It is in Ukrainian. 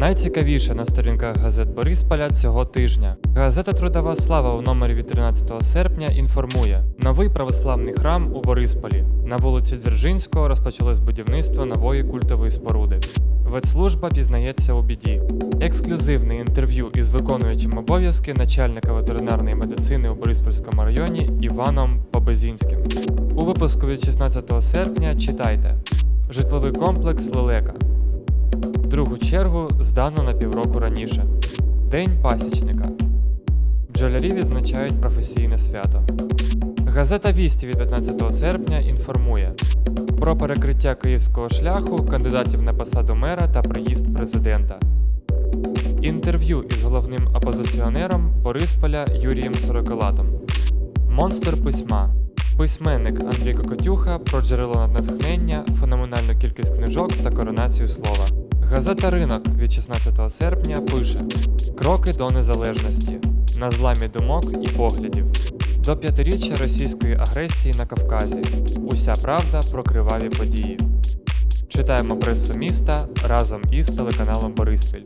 Найцікавіше на сторінках газет Борисполя цього тижня. Газета Трудова слава у номері від 13 серпня інформує: новий православний храм у Борисполі. На вулиці Дзержинського розпочалось будівництво нової культової споруди. Ветслужба пізнається у біді. Ексклюзивне інтерв'ю із виконуючим обов'язки начальника ветеринарної медицини у Бориспільському районі Іваном Побезінським. У випуску від 16 серпня читайте: Житловий комплекс Лелека. Другу чергу здано на півроку раніше. День пасічника. Бджолярі відзначають професійне свято. Газета Вісті від 15 серпня інформує про перекриття київського шляху, кандидатів на посаду мера та приїзд президента. Інтерв'ю із головним опозиціонером Борисполя Юрієм Сороколатом. Монстр письма. Письменник Андрій Кокотюха про джерело натхнення, феноменальну кількість книжок та коронацію слова. Газета Ринок від 16 серпня пише Кроки до незалежності на зламі думок і поглядів. До п'ятиріччя російської агресії на Кавказі. Уся правда про криваві події. Читаємо пресу міста разом із телеканалом Бориспіль.